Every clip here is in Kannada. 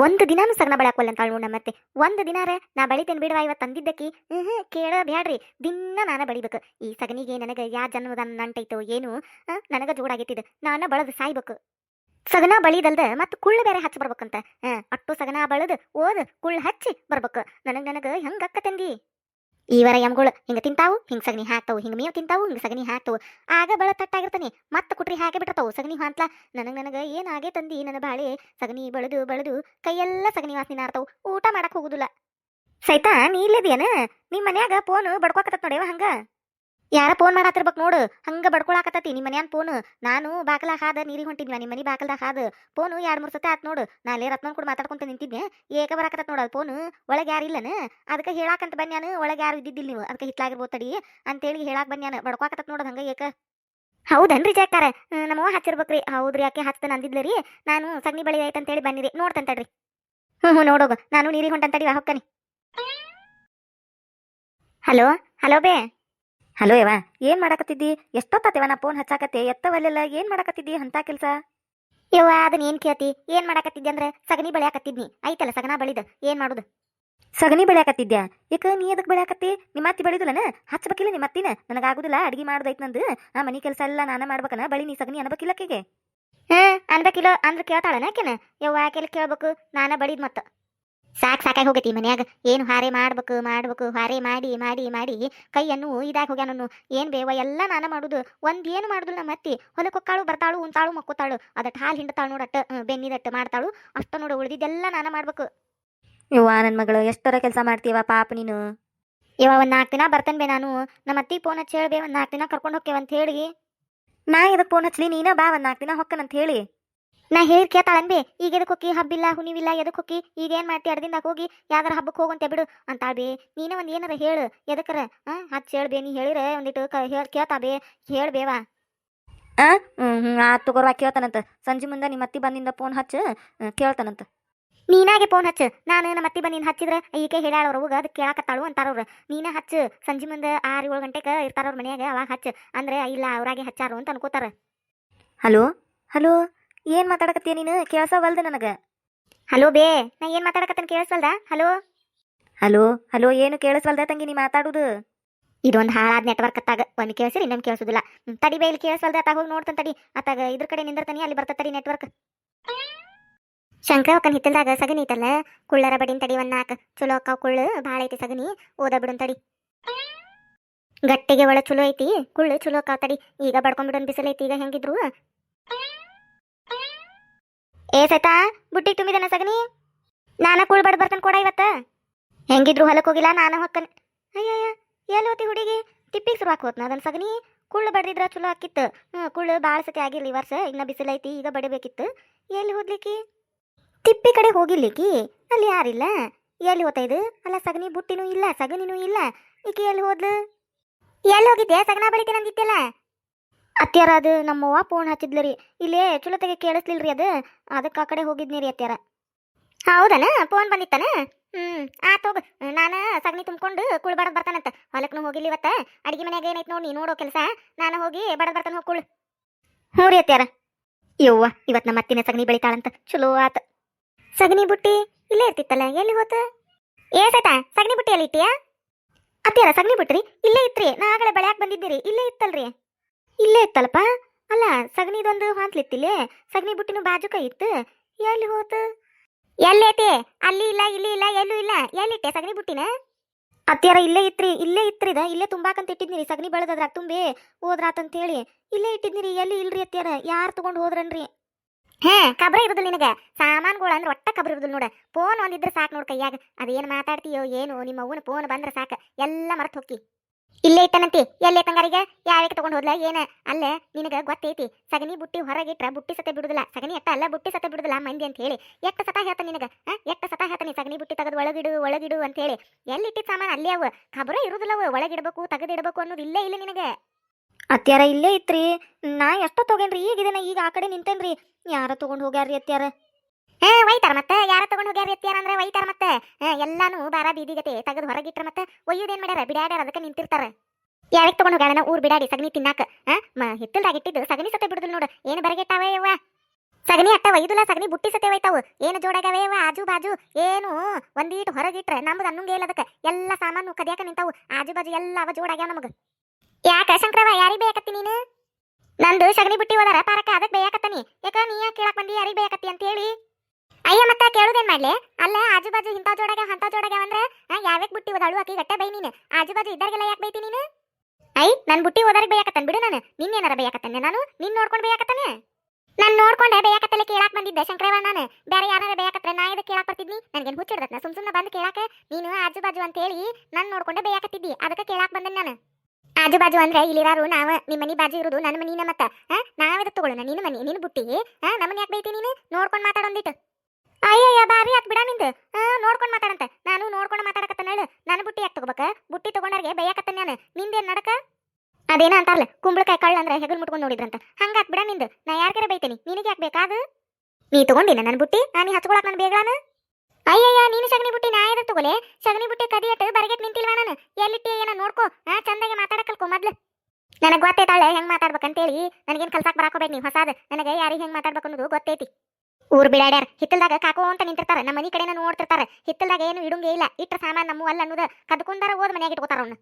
ಒಂದು ದಿನಾನು ಸಗಣ ಬಳಾಕೋಲ್ಲ ಅಂತ ಮತ್ತೆ. ಒಂದು ದಿನಾರ ನಾ ಬಳಿತೇನೆ ಬಿಡವಾ ಇವತ್ತು ತಂದಿದ್ದಕ್ಕಿ? ಹ್ಞೂ ಕೇಳ ಬ್ಯಾಡ್ರಿ. ದಿನ ನಾನು ಬಳಿಬೇಕು. ಈ ಸಗಣಿಗೆ ನನಗೆ ಯಾ ಜನ್ಮದ ನಂಟೈತೋ ಏನು ನನಗೆ ನನಗ ನಾನು ಬಳದು ಸಾಯ್ಬೇಕು. ಸಗಣ ಬಳಿದಲ್ದ ಮತ್ತು ಕುಳ್ಳು ಬೇರೆ ಹಚ್ಚಿ ಬರ್ಬೇಕಂತ. ಆ, ಅಟ್ಟು ಸಗಣ ಬಳದು ಓದು ಕುಳ್ಳು ಹಚ್ಚಿ ಬರ್ಬೇಕು. ನನಗೆ ನನಗೆ ಹೆಂಗ ಅಕ್ಕ ತಂದಿ ಈವರ ಎಮ್ಗಳು ಹಿಂಗ ತಿಂತಾವು, ಹಿಂಗ ಸಗಣಿ ಹಾಕ್ತಾವು, ಹಿಂಗ ಮೇವು ತಿಂತಾವು, ಹಿಂಗ ಸಗಣಿ ಹಾಕ್ತಾವು. ಆಗ ಬಳ ತಟ್ಟಾಗಿರ್ತಾನೆ, ಮತ್ತೆ ಕುಟ್ರಿ ಹಾಕಿ ಬಿಟ್ಟಿರ್ತಾವು, ಸಗಣಿ ಹಾಂತ್ಲ ನನಗೆ ನನಗೆ ಏನಾಗೆ ತಂದಿ ನನ್ನ ಬಾಳೆ, ಸಗಣಿ ಬಳದು ಬಳದು ಕೈಯೆಲ್ಲ ಸಗಣಿ ವಾಸನೆ ಆರ್ತಾವು ಊಟ ಮಾಡಕ್ ಹೋಗುದಿಲ್ಲ. ಸೈತಾ, ನೀ ಇಲ್ಲದಿಯನ? ನಿಮ್ಮ ಮನ್ಯಾಗ ಫೋನ್ ಬಡ್ಕೋಕತ್ತ ನೋಡೇವ ಹಂಗ? ಯಾರ ಫೋನ್ ಮಾಡಾತಿರ್ಬೇಕು ನೋಡು. ಹಂಗ ಬಡ್ಕೊಳಕತ್ತತಿ ನಿಮ್ಮ ಮನ್ಯಾನ್ ಫೋನ್ ನಾನು ಬಾಕಲ ಹಾದ ನೀರಿಗೆ ಹೊಂಟಿದ್ವಿ ನಿಮ್ಮ ಮನೆ ಬಾಕಲ್ದಾಗ ಹಾದ. ಫೋನು ಎರಡು ಮೂರು ಸತಿ ಆತ್ ನೋಡು. ನಾಳೆ ರತ್ನನ್ ಕೂಡ ಮಾತಾಡ್ಕೊಂತ ನಿಂತಿದ್ದೆ. ಏಕ ಬರಾಕತ್ತ ನೋಡು ಫೋನ್ ಒಳಗೆ ಯಾರು ಇಲ್ಲನ? ಅದಕ್ಕೆ ಹೇಳಾಕಂತ ಬನ್ಯಾನ ಒಳಗೆ ಯಾರು ಇದ್ದಿದ್ದಿಲ್ಲ ನೀವು? ಅದಕ್ಕೆ ಹಿತ್ಲಾಗಿರ್ಬೋದು ತಡಿ. ಅಂತೇಳಿ ಹೇಳಾಕ್ ಬನ್ಯಾನ ಬಡ್ಕೊಕತ್ತ ನೋಡು ಹಂಗ ಏಕ. ಹೌದನ್ರಿ ಜಾಕಾರ ನಮ್ಮವ್ವ ಹಚ್ಚಿರ್ಬೇಕ್ರಿ ಹೌದ್ರಿ, ಯಾಕೆ ಹಚ್ತಾನ ಅಂದಿದ್ಲರಿ ನಾನು ಸಗ್ನಿ ಬಳಿ ಐತೆ ಅಂತೇಳಿ ಬನ್ನಿರಿ ನೋಡ್ತೇನೆ ತಡ್ರಿ. ಹ್ಞೂ ಹ್ಞೂ ನೋಡೋಗ ನಾನು ನೀರಿಗೆ ಹೊಂಟಂತಡಿ ಹೋಗ್ತಾನೆ ಹಲೋ? ಹಲೋ ಬೇ? ಹಲೋ ಯವ ಏನ್ ಮಾಡಾಕತ್ತಿದ್ದಿ? ಎಷ್ಟೊತ್ತಾತೇವ ನಾ ಫೋನ್ ಹಚ್ಚಾಕತ್ತೆ? ಎತ್ತವಲ್ಲೆಲ್ಲ ಏನ್ ಮಾಡಾಕತ್ತಿದ್ದಿ ಅಂತ ಕೆಲ್ಸ? ಯವ್ವ ಅದನ್ನ ಏನ್ ಕೇಳ್ತಿ? ಏನ್ ಮಾಡಾಕತ್ತಿದ್ದೆ ಅಂದ್ರೆ ಸಗಣಿ ಬಳಿಯಾಕತ್ತಿದ್ನಿ. ಐತಲ್ಲ ಸಗಣ ಬಳಿದ ಏನ್ ಮಾಡುದು? ಸಗಣಿ ಬೆಳ್ಯಾಕತ್ತಿದ್ಯಾ? ಯಾಕ ನೀ ಅದಕ್ಕೆ ಬೆಳೆಯಾಕತ್ತಿ? ನಿಮ್ಮ ಅತ್ತಿ ಬೆಳಿದಿಲ್ಲನ? ಹಚ್ಚಬೇಕಿಲ್ಲ ನಿಮ್ಮ ಅತ್ತಿನ? ನನಗಾಗುದಿಲ್ಲ ಅಡಿಗೆ ಮಾಡುದೈತ್ ನಂದು. ಆ ಮನಿ ಕೆಲಸ ಎಲ್ಲ ನಾನ ಮಾಡ್ಬೇಕನ ಬಳಿ ನೀ ಸಗಣಿ ಅನ್ಬೇಕಿಲ್ಲ ಆಕೆಗೆ? ಹ್ಮ್ ಅನ್ಬೇಕಿಲ್ಲ ಅಂದ್ರೆ ಕೇಳ್ತಾಳನ ಆಕೆನ? ಯವ್ವ ಆಕೆಲ್ಲ ಕೇಳ್ಬೇಕು ನಾನ ಬಳಿದ್ ಮತ್ತ. ಸಾಕ್ ಸಾಕಾಗಿ ಹೋಗತಿ ಮನ್ಯಾಗ. ಏನು ಹಾರೆ ಮಾಡ್ಬೇಕು ಮಾಡ್ಬೇಕು ಹಾರೆ ಮಾಡಿ ಮಾಡಿ ಮಾಡಿ ಕೈಯನ್ನು ಇದಾಗಿ ಹೋಗ್ಯಾನನು ಏನ್ ಬೇವ ಎಲ್ಲ ನಾನು ಮಾಡುದು. ಒಂದ್ ಏನು ಮಾಡುದಿಲ್ಲ ನಮ್ಮ ಅತ್ತಿ ಹೊಲಕ್ಕೆ ಹೊಕ್ಕಾಳು ಬರ್ತಾಳು ಉಂತಾಳು ಮಕ್ಕೋತಾಳು. ಅದಟ್ ಹಾಲು ಹಿಂಡತಾಳು ನೋಡಟ್ಟ ಬೆನ್ನಿದಟ್ಟು ಮಾಡ್ತಾಳು. ಅಷ್ಟ ನೋಡು ಉಳಿದಿದ್ದೆಲ್ಲ ನಾನು ಮಾಡ್ಬೇಕು. ಇವ ನನ್ನ ಮಗಳು ಎಷ್ಟರ ಕೆಲಸ ಮಾಡ್ತೀವ ಪಾಪ ನೀನು? ಇವ ಒಂದು ನಾಲ್ಕು ದಿನ ಬರ್ತೇನೆ ಬೇ ನಾನು. ನಮ್ಮ ಅತ್ತಿ ಫೋನ್ ಹಚ್ಚಿ ಹೇಳ್ಬೇ ಒಂದು ನಾಲ್ಕು ದಿನ ಕರ್ಕೊಂಡು ಹೋಗ್ತೇವೆ ಅಂತ ಹೇಳಿ. ನಾ ಇದಕ್ಕೆ ಫೋನ್ ಹಚ್ಲಿ? ನೀನ ಬಾ ಒಂದ್ ನಾಲ್ಕು ದಿನ ಹೊಕ್ಕನಂತ ಹೇಳಿ. ನಾ ಹೇಳಿ ಕೇಳ್ತಾಳನ್ಬೇ ಈಗ ಎದಕ್ಕೆ ಹೋಗಿ ಹಬ್ಬಿಲ್ಲ ಹುಣಿವಿಲ್ಲ ಎದಕ್ಕೆ ಹೋಗಿ ಈಗ ಏನು ಮಾಡ್ತಿ? ಅಡ್ದಿಂದ ಹೋಗಿ ಯಾವ್ದಾರ ಹಬ್ಬಕ್ಕೆ ಹೋಗಂತೆ ಬಿಡು. ಅಂತಾಳ್ಬೇ ನೀನ ಒಂದು ಏನಾರ ಹೇಳು ಎದಕ್ಕರ ಹಾಂ ಹಚ್ಚಿ ಹೇಳ್ಬೇ ನೀ ಹೇಳಿರೆ ಒಂದಿಟ್ಟು ಕ ಹೇಳಿ ಕೇಳ್ತಾ ಬೇ ಹೇಳ್ಬೇವಾ ಹಾಂ ಹ್ಞೂ ಆ ತಗೋರ್ವಾ ಕೇಳ್ತಾನಂತ. ಸಂಜೆ ಮುಂದೆ ನಿಮ್ಮ ಅತ್ತಿ ಬಂದಿಂದ ಫೋನ್ ಹಚ್ಚು ಕೇಳ್ತಾನಂತ. ನೀನಾಗೆ ಫೋನ್ ಹಚ್ಚು ನಾನು ನಮ್ಮ ಅತ್ತಿ ಬಂದಿನ ಹಚ್ಚಿದ್ರೆ ಈಕೆ ಹೇಳ್ಯಾಳ ಅವ್ರ ಹೋಗ ಅದು ಕೇಳಾಕತ್ತಾಳು ಅಂತಾರವ್ರು ನೀನ ಹಚ್ಚು ಸಂಜೆ ಮುಂದೆ ಆರು ಏಳು ಗಂಟೆಗೆ ಇರ್ತಾರವ್ರ ಮನ್ಯಾಗ ಅವಾಗ ಹಚ್ಚು ಅಂದ್ರೆ ಇಲ್ಲ ಅವ್ರಾಗೆ ಹಚ್ಚಾರು ಅಂತ ಅನ್ಕೋತಾರೆ. ಹಲೋ ಹಲೋ ಏನ್ ಮಾತಾಡಕತ್ತೀಯ ನೀನು? ಕೇಳ್ಸವಲ್ದ ನನಗ. ಹಲೋ ಬೇ ನಾ ಏನ್ ಮಾತಾಡಕತ್ತೇನೆ ಕೇಳಿಸಲ್ದ ಹಲೋ? ಹಲೋ ಹಲೋ ಏನು ಕೇಳಿಸ್ವಲ್ದ ತಂಗಿ ನೀ ಮಾತಾಡುದು? ಇದೊಂದು ಹಾಳಾದ ನೆಟ್ವರ್ಕ್ ಅತ್ತಾಗ. ಒಂದ್ ಕೇಳಿಸಿರಿ ಇನ್ನೊಂದ್ ಕೇಳಿಸೋದಿಲ್ಲ. ತಡಿ ಬೇ ಇಲ್ಲಿ ಕೇಳಿಸಲ್ದ ಅತ್ತಾಗ ಹೋಗಿ ನೋಡ್ತಾನೆ ತಡಿ. ಅತ್ತಾಗ ಇದ್ರ ಕಡೆ ನಿಂದಿರ್ತಾನೆ ಅಲ್ಲಿ ಬರ್ತದೆ ತಡಿ ನೆಟ್ವರ್ಕ್. ಅವಕನ್ ಹಿತ್ತಲ್ದಾಗ ಸಗಣಿ ಐತಲ್ಲ ಕುಳ್ಳರ ಬಡಿನ ತಡಿ ಒಂದ್ ನಾಲ್ಕು ಚಲೋ ಅಕ್ಕ ಕುಳ್ಳು ಭಾಳ ಐತಿ ಸಗಣಿ ಓದ ಬಿಡುನ್ ತಡಿ. ಗಟ್ಟಿಗೆ ಒಳ ಚಲೋ ಐತಿ ಕುಳ್ಳು ಚಲೋ ಅಕ್ಕ ತಡಿ. ಈಗ ಬಡ್ಕೊಂಡ್ಬಿಡೋನ್ ಬಿಸಿಲೈತಿ ಐತಿ ಈಗ ಹೆಂಗಿದ್ರು? ಏ ಸೈತಾ, ಬುಟ್ಟಿಗೆ ತುಂಬಿದನ ಸಗಣಿ? ನಾನ ಕುಳ್ ಬರ್ತನ್ ಕೊಡ ಇವತ್ತ. ಹೆಂಗಿದ್ರು ಹೊಲಕ್ಕೆ ಹೋಗಿಲ್ಲ, ನಾನು ಹೊಕ್ಕನ್. ಅಯ್ಯಯ್ಯ ಎಲ್ಲಿ ಹೋತಿ ಹುಡುಗಿ? ತಿಪ್ಪಿಗೆ ಶುರು ಹಾಕೋತ್ನ ಅದನ್ನ ಸಗಣಿ? ಕುಳ್ಳು ಬಡ್ದಿದ್ರ ಚಲೋ ಆಕಿತ್ತು. ಹ್ಞೂ ಕುಳ್ಳು ಭಾಳ ಸತಿ ಆಗಿರ್ಲಿ ಈ ವರ್ಷ, ಇನ್ನ ಬಿಸಿಲೈತಿ, ಈಗ ಬಡಿಬೇಕಿತ್ತು. ಎಲ್ಲಿ ಹೋದ್ಲಿಕ್ಕಿ ತಿಪ್ಪಿ ಕಡೆ ಹೋಗಿರ್ಲಿಕ್ಕಿ? ಅಲ್ಲಿ ಯಾರಿಲ್ಲ? ಎಲ್ಲಿ ಹೋತ ಇದು ಅಲ್ಲ ಸಗಣಿ, ಬುಟ್ಟಿನೂ ಇಲ್ಲ, ಸಗಣಿನೂ ಇಲ್ಲ. ಈಕೆ ಎಲ್ಲಿ ಹೋದ್ಲು ಎಲ್ಲಿ ಹೋಗಿದ್ದೆ ಸಗಣ ಬಳಿಕೆ ಅಂದಿದ್ದೆಲ್ಲ ಅತ್ಯಾರ ಅದು ನಮ್ಮವ್ವ ಫೋನ್ ಹಚ್ಚಿದ್ಲು ರೀ. ಇಲ್ಲೇ ಚುಲತೆಗೆ ಕೇಳಿಸ್ಲಿಲ್ಲ ರೀ ಅದು. ಅದಕ್ಕೆ ಆ ಕಡೆ ಹೋಗಿದ್ನಿ ರೀ ಅತ್ಯಾರ ಹೌದನ? ಫೋನ್ ಬಂದಿತ್ತನ? ಹ್ಮ್. ಆತ ಹೋಗು. ನಾನು ಸಗಣಿ ತುಂಬ್ಕೊಂಡು ಕುಳ್ ಬಡದ್ ಬರ್ತಾನಂತ. ಹೊಲಕ್ಕೂ ಹೋಗಿಲ್ಲ ಇವತ್ತ. ಅಡಿಗೆ ಮನ್ಯಾಗ ಏನೈತೆ ನೋಡಿ ನೀ ನೋಡೋ ಕೆಲಸ. ನಾನು ಹೋಗಿ ಬಡದ್ ಬರ್ತಾನ ಹೋಗಿ ಕುಳ್. ಹ್ಞೂ ರೀ ಅತ್ಯಾರ ಯವ್ವ, ಇವತ್ ನಮ್ಮ ಅತ್ತಿನ ಸಗಣಿ ಬೆಳಿತಾಳಂತ. ಚಲೋ ಆತ. ಸಗಣಿ ಬುಟ್ಟಿ ಇಲ್ಲೇ ಇರ್ತಿತ್ತಲ್ಲ, ಎಲ್ಲಿ ಹೋತ? ಏಟಾಯ್ತಾ ಸಗಣಿ ಬುಟ್ಟಿ ಅಲ್ಲಿ ಇಟ್ಟಿಯಾ? ಅತ್ಯಾರ ಸಗಣಿ ಬುಟ್ರಿ ಇಲ್ಲೇ ಇತ್ರಿ ನಾ ಆಗಲೇ ಬೆಳ್ಯಾಕ್ ಬಂದಿದ್ದೀರಿ ಇಲ್ಲೇ ಇತ್ತಲ್ರಿ ಇಲ್ಲೇ ಇತ್ತಲ್ಲಪ್ಪ ಅಲ್ಲ ಹಾಂತ್ಲಿತ್ತಿಲ್ಲೇ ಸಗಣಿ ಬುಟ್ಟಿನ ಬಾಜುಕ ಇತ್ತು. ಎಲ್ಲಿ ಹೋತು? ಎಲ್ಲೈತಿ ಅಲ್ಲಿ ಇಲ್ಲ, ಇಲ್ಲಿ ಇಲ್ಲ, ಎಲ್ಲೂ ಇಲ್ಲ. ಎಲ್ಲಿಟ್ಟೆ ಸಗಣಿ ಬುಟ್ಟಿನ? ಅತ್ಯಾರ ಇಲ್ಲೇ ಇತ್ರಿ, ಇಲ್ಲೇ ಇತ್ರಿದ ಇಲ್ಲೇ ತುಂಬಾಕಂತ ಇಟ್ಟಿದ್ನಿರಿ ಸಗಣಿ ಬೆಳೆದದ್ರಾಗ ತುಂಬಿ ಹೋದ್ರಾತಂತ ಹೇಳಿ ಇಲ್ಲೇ ಇಟ್ಟಿದ್ನಿರಿ, ಎಲ್ಲಿ ಇಲ್ರಿ ಅತ್ಯಾರ ಯಾರು ತಗೊಂಡ್ ಹೋದ್ರನ್ರಿ? ಹೇ, ಕಬ್ರ ಇರುದಿಲ್ಲ ನಿನಗೆ. ಸಾಮಾನ್ಗಳು ಅಂದ್ರೆ ಒಟ್ಟ ಕಬ್ರ ಇರುದಿಲ್ಲ ನೋಡ. ಫೋನ್ ಒಂದಿದ್ರೆ ಸಾಕು ನೋಡ್ ಕೈಯಾಗ. ಅದೇನು ಮಾತಾಡ್ತೀಯೋ, ಏನು, ನಿಮ್ಮ ಅವ್ವನ ಫೋನ್ ಬಂದ್ರೆ ಸಾಕು. ಎಲ್ಲ ಮರ್ತು ಹೋಕ್ಕಿ ಇಲ್ಲೇ ಇಟ್ಟನಂತಿ. ಎಲ್ಲೇ ತಂಗಾರಿಗೆ ಯಾವ್ಯಾಕೆ ತಗೊಂಡು ಹೋದ್ಲ? ಏನ? ಅಲ್ಲೇ ನಿನಗ ಗೊತ್ತೈತಿ. ಸಗಣಿ ಬುಟ್ಟಿ ಹೊರಗಿಟ್ರ ಬುಟ್ಟಿ ಸತೆ ಬಿಡುದಿಲ್ಲ. ಸಗಣಿ ಎಟ್ಟ ಅಲ್ಲ ಬುಟ್ಟಿ ಸತೆ ಬಿಡುದಿಲ್ಲ ಮಂದಿ ಅಂತ ಹೇಳಿ. ಎಷ್ಟ ಸತ ಹೇಳ್ತಾನೆ ನಿನಗೆ? ಆ? ಎಷ್ಟ ಸತ ಹೇಳ್ತಾನೆ ಸಗಣಿ ಬುಟ್ಟಿ ತೆಗೆದು ಒಳಗಿಡು ಒಳಗಿಡು ಅಂತ ಹೇಳಿ. ಎಲ್ಲಿ ಇಟ್ಟಿದ್ ಸಾಮಾನು? ಅಲ್ಲೇ ಅವ. ಖಬರ ಇರುದಿಲ್ಲವ ಒಳಗಿಡಬೇಕು ತೆಗೆದಿಡಬೇಕು ಅನ್ನೋದು ಇಲ್ಲೇ ಇಲ್ಲ ನಿನಗೆ. ಅತ್ಯಾರ ಇಲ್ಲೇ ಇತ್ರಿ. ನಾ ಎಷ್ಟೋ ತಗೊಂಡ್ರಿ. ಈಗ ಇದನ್ನ ಈಗ ಆ ಕಡೆ ನಿಂತೇನ್ರಿ. ಯಾರ ತಗೊಂಡು ಹೋಗ್ಯಾರ್ರಿ ಅತ್ಯಾರ ಹೇ ಒಯ್ತಾರ ಮತ್ತೆ? ಯಾರ ತಗೊಂಡ್ ಹೋಗ್ಯಾರ ಅತ್ಯಾರ ಅಂದ್ರೆ ಒಯ್ತಾರ ಮತ್ತೆ? ಎಲ್ಲಾನು ಬಾರ ಬೀದಿಗತೆ ತೆಗೆದು ಹೊರಗಿಟ್ರ ಮತ್ತೆ ಒಯ್ಯುದೇನ್ ಮಾಡ್ಯಾರ? ಬಿಡಾಡ್ಯಾರ ಅದಕ್ಕೆ ನಿಂತಿರ್ತಾರ. ಯಾರಿಗೆ ತಗೊಂಡು ಗಾಳನ ಊರ್ ಬಿಡಾಡಿ ಸಗಣಿ ತಿನ್ನಾಕ. ಹಿತ್ತಲ್ದಾಗ ಇಟ್ಟಿದ್ದು ಸಗಣಿ ಸತ್ತೆ ಬಿಡುದಿಲ್ಲ ನೋಡು. ಏನು ಬರಗೆಟ್ಟಾವೆ ಯವ್ವ? ಸಗಣಿ ಅಟ್ಟ ಒಯ್ದಿಲ್ಲ ಸಗಣಿ ಬುಟ್ಟಿ ಸತೆ ಒಯ್ತಾವು. ಏನು ಜೋಡಾಗವೆ ಆಜು ಬಾಜು. ಏನು? ಒಂದೀಟ್ ಹೊರಗಿಟ್ರೆ ನಮ್ದು ಅನ್ನಂಗೆ ಇಲ್ಲ ಅದಕ್ಕೆ. ಎಲ್ಲ ಸಾಮಾನು ಕದಿಯಾಕ ನಿಂತಾವು. ಆಜು ಬಾಜು ಎಲ್ಲ ಅವ ಜೋಡಾಗ್ಯಾವ ನಮಗ. ಯಾಕ ಶಂಕರವ ಯಾರಿಗೆ ಬೇಕತ್ತಿ ನೀನು? ನಂದು ಸಗಣಿ ಬುಟ್ಟಿ ಹೋದಾರ ಪಾರಕ ಅದಕ್ಕೆ ಬೇಯಾಕತ್ತನಿ. ಯಾಕ ನೀ ಯಾಕೆ ಕೇಳಕ್ ಬಂದಿ? ಯಾರಿಗೆ ಬೇಕತ್ತಿ ಅಂತ ಹೇಳಿ ಅಯ್ಯ, ಮತ್ತ ಕೇಳುದೇನ್ ಮಾಡ್ಲಿ? ಅಲ್ಲ ಆಜು ಬಾಜು ಇಂತ ಜೋಡಾಗ ಅಂತ ಜೋಡಾಗ ಅಂದ್ರೆ ಯಾವ್ಯಾಕ್ ಬುಟ್ಟಿ ಓದಾಳು ಆಕಿ ಗಟ್ಟೆ ಬೈ ನೀನು? ಆಜು ಬಾಜು ಇದ್ದಾರಿಗೆಲ್ಲ ಯಾಕೆ ಬೈತಿ ನೀನು? ಐ, ನನ್ ಬುಟ್ಟಿ ಓದಾರಿಗೆ ಬೇಯಾಕತ್ತನ್ ಬಿಡು ನಾನು. ನಿನ್ನೇನಾರ ಬೇಯಾಕತ್ತನೆ ನಾನು? ನಿನ್ ನೋಡ್ಕೊಂಡು ಬೇಯಾಕತ್ತಾನೆ ನಾನ್ ನೋಡ್ಕೊಂಡೆ ಬೇಯಾಕತ್ತಲೆ ಕೇಳಾಕ್ ಬಂದಿದ್ದೆ ಶಂಕರವ ನಾನು. ಬೇರೆ ಯಾರ ಬೇಯಾಕತ್ರೆ ನಾ ಇದಕ್ಕೆ ಕೇಳಾಕ್ ಬರ್ತಿದ್ನಿ? ನನಗೇನು ಹುಚ್ಚಿಡ್ದತ್ನ ಸುಮ್ ಸುಮ್ಮನೆ ಬಂದು ಕೇಳಾಕ, ನೀನು ಆಜು ಬಾಜು ಅಂತ ಹೇಳಿ ನಾನು ನೋಡ್ಕೊಂಡೆ ಬೇಯಾಕತ್ತಿದ್ದಿ. ಅದಕ್ಕೆ ಕೇಳಾಕ್ ಬಂದೆ ನಾನು. ಆಜು ಬಾಜು ಅಂದ್ರೆ ಇಲ್ಲಿರಾರು ನಾವ ನಿಮ್ಮ ಮನಿ ಬಾಜು ಇರುದು ನನ್ನ ಮನಿನ ಮತ್ತ ಹಾ ನಾವದ ತಗೊಳ್ಳೋಣ ನಿನ್ನ ಮನಿ ನಿನ್ನ ಬುಟ್ಟಿ ಹಾ ನಮ್ಮನ್ನ ಯಾಕೆ ಬೈತಿ ನೀನು? ನೋಡ್ಕೊಂಡು ಮಾತಾಡೊಂದಿಟ್ಟು. ಅಯ್ಯಯ್ಯ, ಬಾರಿ ಆತ್ ಬಿಡ ನಿಂದು. ನೋಡ್ಕೊಂಡು ಮಾತಾಡಂತ. ನಾನು ನೋಡ್ಕೊಂಡು ಮಾತಾಡಕತ್ತ ಹೇಳು. ನನ್ನ ಬುಟ್ಟಿ ಯಾಕೆ ತಗೋಬೇಕ? ಬುಟ್ಟಿ ತಗೊಂಡಾರ್ಗೆ ಬೈಯಾಕತ್ತ ನಾನು ನಿಂದೇನು ನಡಕ? ಅದೇನ ಅಂತಾರಲ್ಲ, ಕುಂಬಳಕಾಯಿ ಕಳ್ಳ ಅಂದ್ರೆ ಹೆಗಲ್ ಮುಟ್ಕೊಂಡು ನೋಡಿದ್ರಂತ. ಹಂಗಾತ್ ಬಿಡ ನಿಂದು. ನಾ ಯಾರಿಗಾರ ಬೈತೇನಿ? ನಿನಗೆ ಯಾಕೆ ಬೇಕಾದು ನೀ ತಗೊಂಡಿನ ನನ್ನ ಬುಟ್ಟಿ? ನಾನು ಹಚ್ಕೊಳಕ್ ನನ್ನ ಬೇಗಾನ ಅಯ್ಯಯ್ಯ, ನೀನು ಸಗಣಿ ಬುಟ್ಟಿ ನಾ ಎದ್ರ ತಗೊಲೆ? ಸಗಣಿ ಬುಟ್ಟಿ ಕದಿಯಟ್ಟು ಬರಗೆಟ್ ನಿಂತಿಲ್ವಾ ನಾನು? ಎಲ್ಲಿಟ್ಟಿ ಏನ ನೋಡ್ಕೋ. ಹಾ ಚಂದಾಗಿ ಮಾತಾಡಕಲ್ಕೋ ಕಲ್ಕೊ ಮೊದ್ಲು. ನನಗೆ ಗೊತ್ತೈತಾಳೆ ಹೆಂಗ್ ಮಾತಾಡ್ಬೇಕಂತೇಳಿ. ನನಗೇನು ಕಲ್ಸಾಕ್ ಬರಾಕೋಬೇಕು ನೀವು ಹೊಸಾದ. ನನಗೆ ಯಾರಿಗೆ ಹೆಂಗ್ ಮಾತಾಡ್ಬೇಕು ಅನ್ನೋದು ಗೊತ್ತೈತಿ. ಊರ್ ಬಿಡಾಡ್ಯಾರ. ಹಿತ್ತಲ್ದಾಗ ಕಾಕೋ ಅಂತ ನಿಂತಿರ್ತಾರ, ನಮ್ಮ ಮನಿ ಕಡೆನ ನೋಡ್ತಿರ್ತಾರ. ಹಿತ್ತಲ್ದಾಗ ಏನು ಇಡುಂಗೆ ಇಲ್ಲ. ಇಟ್ಟ ಸಾಮಾನ್ ನಮ್ಮ ಅಲ್ಲ ಅನ್ನೋದು ಕದ್ಕೊಂಡಾರ ಓದ್ ಮನ್ಯಾಗ ಇಟ್ಕೋತಾರ ಅವ್ನ.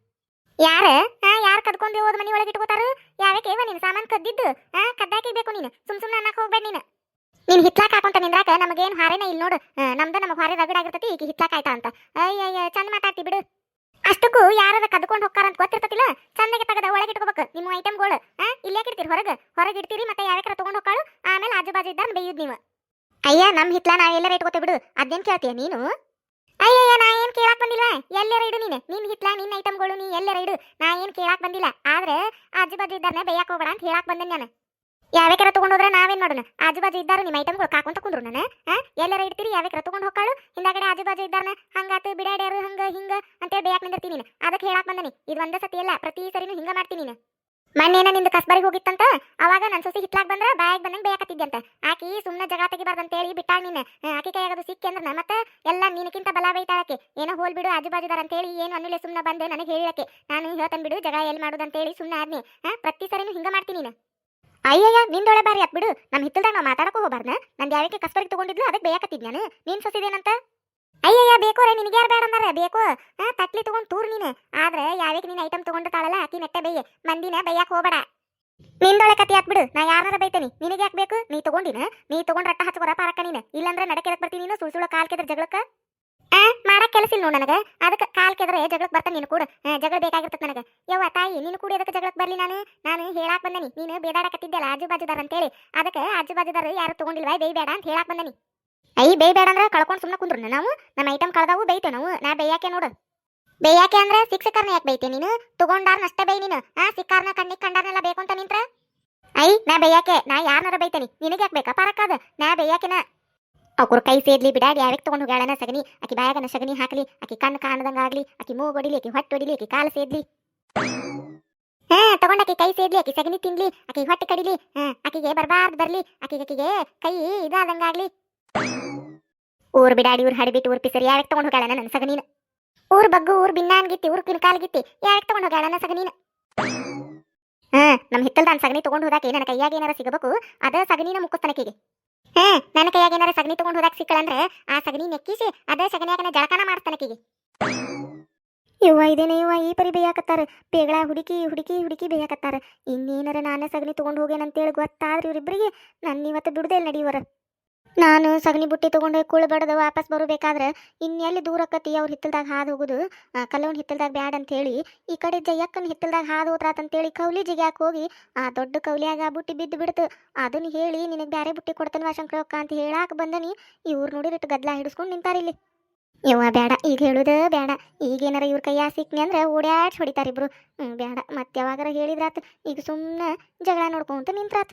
ಯಾರ? ಹಾ ಯಾರ್ ಕದ್ಕೊಂಡು ಓದ್ ಮನಿ ಒಳಗೆ ಇಟ್ಕೋತಾರ? ಯಾವಕ್ಕೆ ಇವ ನಿನ್ ಸಾಮಾನ್ ಕದ್ದಿದ್ದು? ಹಾ ಕದ್ದಾಕಿಬೇಕು ನೀನು. ಸುಮ್ ಸುಮ್ನೆ ಅನ್ನಕ್ ಹೋಗ್ಬೇಡ ನೀನು. ನೀನ್ ಹಿತ್ಲಾಕ್ ಹಾಕೊಂತ ನಿಂದ್ರಾಕ ನಮಗೇನು ಹಾರೇನ ಇಲ್ಲ ನೋಡು. ನಮ್ದ ನಮಗ್ ಹಾರೆ ರಗಡಾಗಿರ್ತತಿ ಈಗ ಹಿತ್ಲಾಕ್ ಆಯ್ತಾ ಅಂತ. ಅಯ್ಯ ಚಂದ ಮಾತಾಡ್ತಿ ಬಿಡು. ಅಷ್ಟಕ್ಕೂ ಯಾರದ ಕದ್ಕೊಂಡು ಹೋಗ್ತಾರ ಅಂತ ಗೊತ್ತಿರ್ತತಿಲ್ಲ? ಚಂದಗೆ ತಗದ ಒಳಗೆ ಇಟ್ಕೋಬೇಕು. ನಿಮ್ಮ ಐಟಮ್ಗಳು ಹಾ ಇಲ್ಲೇ ಇಡ್ತೀರಿ ಹೊರಗೆ? ಹೊರಗೆ ಇಡ್ತೀರಿ ಮತ್ತೆ ಯಾವ್ಯಾರ ತಗೊಂಡ್ ಹೋಗ್ಕಾಳು ಆಮೇಲೆ ಆಜು ಬಾಜು ಇದ್ದಾರ, ಬೇಯುದ್ ನೀವು. ಅಯ್ಯ, ನಮ್ ಹಿತ್ಲ ನಾ ರೇಟ್ ಇಟ್ಕೋತೆ ಬಿಡು. ಅದೇನ್ ಕೇಳ್ತೀಯ ನೀನು? ಅಯ್ಯಯ್ಯ, ನಾ ಏನ್ ಕೇಳಾಕ್ ಬಂದಿಲ್ಲ ಎಲ್ಲರ ಇಡು ನೀನು. ನಿನ್ ಹಿತ್ಲ ನಿನ್ನ ಐಟಮ್ಗಳು ನೀ ಎಲ್ಲರ ಇಡು. ನಾ ಏನ್ ಕೇಳಾಕ್ ಬಂದಿಲ್ಲ. ಆದ್ರೆ ಆಜು ಬಾಜು ಇದ್ದಾರನ್ನ ಬೇಯಕ್ ಹೋಗೋಣ ಅಂತ ಹೇಳಾಕ್ ಬಂದೆ ನಾನು. ಯಾವ್ಯಾರ ತಗೊಂಡೋದ್ರೆ ನಾವೇನ್ ಮಾಡೋಣ? ಆಜು ಬಾಜು ಇದ್ದಾರ ನಿಮ್ಮ ಐಟಮ್ಗಳು ಕಾಕೊಂತ ಕುಂದ್ರು ನಾನು? ಎಲ್ಲರ ಇಡ್ತೀರಿ, ಯಾವ್ಯಾಕರ ತಗೊಂಡ್ ಹೋಗಾಳು ಹಿಂದಾಗಡೆ ಆಜು ಬಾಜು ಇದ್ದಾರನ? ಹಂಗಾತು ಬಿಡಾಡ್ಯಾರು, ಹಂಗ ಹಿಂಗ ಅಂತೇಳಿ ಬೇಯಾಕ್ ನಿಂದಿರ್ತೀನಿ ಅದಕ್ಕೆ ಹೇಳಾಕ್ ಬಂದನಿ ಇದು ಒಂದೇ ಸತಿ ಅಲ್ಲ ಪ್ರತಿ ಸರಿನು ಹಿಂಗ ಮಾಡ್ತೀನಿ ನೀನು. ಮೊನ್ನೇನ ನಿಂದು ಕಸ್ಬರಿಗೆ ಹೋಗಿತ್ತಂತ? ಅವಾಗ ನನ್ನ ಸೊಸಿ ಹಿತ್ಲಾಗ ಬಂದ್ರ ಬಾಯಾಗ ಬಂದಂಗ ಅಂತ ಆಕಿ ಸುಮ್ಮನೆ ಜಗಳ ತೆಗಿಬಾರ್ದಂತ ಹೇಳಿ ಬಿಟ್ಟಾಳ ನೀನು. ಆಕಿ ಕೈಯಾಗದು ಸಿಕ್ಕಿ ಅಂದ್ರ ಮತ್ತೆ ಎಲ್ಲ ನಿನಕ್ಕಿಂತ ಬಲ ಬೈತಾಳಕ್ಕೆ ಏನೋ ಹೋಲ್ ಬಿಡು, ಆಜು ಬಾಜುದಾರ ಅಂತ ಹೇಳಿ ಏನು ಅನ್ನಿಲ್ಲ ಸುಮ್ಮನೆ ಬಂದೆ ನನಗೆ ಹೇಳಕ್ಕೆ ನಾನು ಹೇಳ್ತನ್ ಬಿಡು ಮಾಡುದ ಅಂತ ಹೇಳಿ ಸುಮ್ಮನೆ ಆದ್ನಿ. ಪ್ರತಿ ಸರಿನೂ ಹಿಂಗ ಮಾಡ್ತೀನಿ ನೀನು. ಅಯ್ಯಯ್ಯ ನಿಂದೊಳೆ ಬಾರಿ ಅತ್ ಬಿಡು. ನಮ್ಮ ಹಿತ್ತಲ್ದಾಗ ನಾವು ಮಾತಾಡಕೋ ಹೋಗಬಾರ್ದ ನಂದು ಯಾವಕ್ಕೆ ಕಸ್ಬರಿಗೆ ತಗೊಂಡಿದ್ಲು ಅದಕ್ಕೆ ಬೇಯಾಕತ್ತಿದ್ ನಾನು ನೀನ್ ಸೊಸಿದೇನಂತ? ಅಯ್ಯಯ್ಯ, ಬೇಕು ರೇ, ನಿನಗೆ ಯಾರು ಬೇಡ ಅಂದಾರ? ಬೇಕು. ತಟ್ಲಿ ತಗೊಂಡ್ ತೂರ್ ನೀನು. ಆದ್ರೆ, ಯಾವಾಗ ನೀನು ಐಟಮ್ ತಗೊಂಡಿರ್ತಾಳಲ್ಲ ಆಕಿ ನೆಟ್ಟೆ ಬೈಯೆ. ಮಂದಿನ ಬೈಯಾಕ್ ಹೋಗಬೇಡ. ನಿಂದೊಳೆ ಕತಿ ಹಾಕ್ಬಿಡು ಬಿಡು ನಾ ಯಾರನ್ನಾರ ಬೈತೇನಿ. ನಿನಗೆ ಯಾಕೆ ಬೇಕು? ನೀ ತಗೊಂಡಿನ? ನೀ ತಗೊಂಡ್ ರಟ್ಟ ಹಚ್ಕೊರ ಪಾರಕ ನೀನು. ಇಲ್ಲಂದ್ರೆ ನಡಕೆದಕ್ ಬರ್ತೀನಿ ನೀನು, ಸುಳ್ಳು ಕಾಲ್ ಕೆದ್ರ ಜಗಳಕ್ಕ. ಆ, ಮಾಡಕ್ ಕೆಲಸ ಇಲ್ಲ ನೋಡ್ ನನಗೆ. ಅದಕ್ಕೆ ಕಾಲ್ ಕೆದ್ರೆ ಜಗಳಕ್ಕೆ ಬರ್ತಾನೆ ನೀನು ಕೂಡ. ಜಗಳ ಬೇಕಾಗಿರ್ತದೆ ನನಗೆ. ಯವ್ವ, ತಾಯಿ, ನೀನು ಕೂಡ ಅದಕ್ಕೆ ಜಗಳಕ್ಕೆ ಬರ್ಲಿ ನಾನು? ನಾನು ಹೇಳಾಕ್ ಬಂದನಿ. ನೀನು ಬೇಡಾಡಕತ್ತಿದ್ದೆಲ್ಲ ಆಜು ಬಾಜುದಾರ ಅಂತೇಳಿ. ಅದಕ್ಕೆ ಆಜು ಬಾಜುದಾರ ಯಾರು ತಗೊಂಡಿಲ್ವಾ? ಬೈ ಬೇಡ ಅಂತ ಹೇಳಾಕ್ ಬಂದನಿ. ಐ ಬೇಯ್ ಬೇಡ ಅಂದ್ರೆ ಕಳ್ಕೊಂಡು ಸುಮ್ಮನೆ ಕುಂದ್ರು. ನಾವು ನಮ್ಮ ಐಟಮ್ ಕಳ್ದಾವು ಬೈತೆ ನಾವು. ನಾ ಬೇಯಾಕೆ ನೋಡು. ಬೇಯಾಕೆ ಅಂದ್ರೆ ಶಿಕ್ಷಕರ್ನ ಯಾಕೆ ಬೈತೆ ನೀನು? ತಗೊಂಡಾರ್ನ ಅಷ್ಟೇ ಬೈ ನೀನು. ಆ, ಸಿಕ್ಕಾರ್ನ ಕಣ್ಣಿಗೆ ಕಂಡಾರ್ನೆಲ್ಲ ಬೇಕು ಅಂತ ನಿಂತ್ರ? ಐ ನಾ ಬೇಯಾಕೆ ನಾ ಯಾರನ್ನಾರ ಬೈತೇನಿ ನಿನಗೆ ಯಾಕೆ ಬೇಕಾ? ಪರಕ್ಕಾದ ನಾ ಬೇಯಾಕೆನ ಅವ್ರ ಕೈ ಸೇದ್ಲಿ ಬಿಡಾಡಿ ಯಾವ್ಯಾಕ್ ತಗೊಂಡು ಹೋಗ್ಯಾಳನ ಸಗಣಿ? ಆಕಿ ಬಾಯಾಗನ ಸಗಣಿ ಹಾಕ್ಲಿ, ಆಕಿ ಕಣ್ಣು ಕಾಣದಂಗ ಆಗ್ಲಿ ಆಕಿ ಮೂಗು ಹೊಡಿಲಿ ಆಕಿ ಹೊಟ್ಟೆ ಹೊಡಿಲಿ ಆಕಿ ಕಾಲು ಸೇದ್ಲಿ. ಹಾ ತಗೊಂಡಾಕಿ ಕೈ ಸೇದ್ಲಿ, ಆಕಿ ಸಗಣಿ ತಿನ್ಲಿ, ಆಕಿ ಹೊಟ್ಟೆ ಕಡಿಲಿ. ಹಾ, ಆಕಿಗೆ ಬರ್ಬಾರ್ದು ಬರ್ಲಿ, ಆಕಿಗೆ ಆಕಿಗೆ ಕೈ ಇದಾದಂಗಾಗ್ಲಿ. ಊರ್ ಬಿಡಾಡಿ, ಊರ್ ಹಡಿಬಿಟ್ಟು, ಊರ್ ಪಿಸರಿ ಯಾರಕ್ಕೆ ತಗೊಂಡು ಹೋಗ್ಯಾಳ ನನ್ನ ಸಗಣಿನ ಊರ್ ಬಗ್ಗು, ಊರ್ ಬಿನ್ನಾನ್ ಗಿತ್ತಿ ಊರ್ ಕಿನ್ಕಾಲ್ ಗಿತ್ತಿ ಯಾವ್ಯಾಕ್ ತಗೊಂಡು ಹೋಗ್ಯಾಳ ಸಗಣಿನ ಹಾ ನಮ್ಮ ಹಿತ್ತಲ್ದಾನ್ ಸಗಣಿ ತಗೊಂಡು ಹೋದಾಕೆ ನನ್ನ ಕೈಯಾಗ ಏನಾರ ಸಿಗಬೇಕು, ಅದ ಸಗಣಿನ ಮುಕ್ಕಸ್ತನಕಿಗೆ. ಹಾ, ನನ್ನ ಕೈಯಾಗ ಏನಾರ ಸಗಣಿ ತಗೊಂಡು ಹೋದಾಕ ಸಿಕ್ಕಳಂದ್ರೆ ಆ ಸಗಣಿ ನೆಕ್ಕಿಸಿ ಅದೇ ಸಗಣಿಯಾಗನ ಜಳಕನ ಮಾಡ್ತಾನಕಿಗೆ. ಇವ್ವ ಇದೇನೇ ಇವ್ವ ಈ ಪರಿ ಬೇಯಾಕತ್ತಾರ? ಬೇಗಳ ಹುಡುಕಿ ಹುಡುಕಿ ಹುಡುಕಿ ಬೇಯಾಕತ್ತಾರ. ಇನ್ನೇನಾರ ನಾನೇ ಸಗಣಿ ತಗೊಂಡು ಹೋಗೇನಂತೇಳಿ ಗೊತ್ತಾದ್ರೆ ಇವರಿಬ್ಬರಿಗೆ ನನ್ನ ಇವತ್ತು ಬಿಡುದೇ ನಡಿಯವರ ನಾನು ಸಗಣಿ ಬುಟ್ಟಿ ತಗೊಂಡು ಕುಳು ಬಡದು ವಾಪಸ್ ಬರಬೇಕಾದ್ರೆ ಇನ್ನೆಲ್ಲಿ ದೂರ ಕತ್ತಿ ಅವ್ರ ಹಿತ್ತಲ್ದಾಗ ಹಾದು ಹೋಗುದು. ಕಲ್ಲವನ್ ಹಿತ್ತಲ್ದಾಗ ಬ್ಯಾಡ ಅಂತ ಹೇಳಿ ಈ ಕಡೆ ಜಯಕ್ಕನ ಹಿತ್ತಲ್ದಾಗ ಹಾದು ಹೋದ್ರಾತಂತೇಳಿ ಕೌಲಿ ಜಿಗ್ಯಾಕ ಹೋಗಿ, ಆ ದೊಡ್ಡ ಕೌಲಿಯಾಗ ಬುಟ್ಟಿ ಬಿದ್ದು ಬಿಡ್ತು. ಅದನ್ನ ಹೇಳಿ ನಿನಗೆ ಬ್ಯಾರೆ ಬುಟ್ಟಿ ಕೊಡ್ತೇನೆ ಶಂಕರಕ್ಕ ಅಂತ ಹೇಳಾಕ ಬಂದನಿ. ಇವ್ರು ನೋಡಿರಿಟ್ಟು ಗದ್ಲ ಹಿಡಿಸ್ಕೊಂಡು ನಿಂತಾರಿಲ್ಲಿ ಯವ್ವ ಬೇಡ ಈಗ ಹೇಳುದ ಬೇಡ ಈಗೇನಾರ ಇವ್ರ ಕೈಯ ಸಿಕ್ನಿ ಅಂದ್ರೆ ಓಡ್ಯಾಡ್ ಹೊಡಿತಾರಿಬ್ರು ಹ್ಞೂ ಬೇಡ ಮತ್ತೆ ಯಾವಾಗಾರ ಹೇಳಿದ್ರಾತು, ಈಗ ಸುಮ್ಮನೆ ಜಗಳ ನೋಡ್ಕೊಂತ ನಿಂತ್ರಾತ್.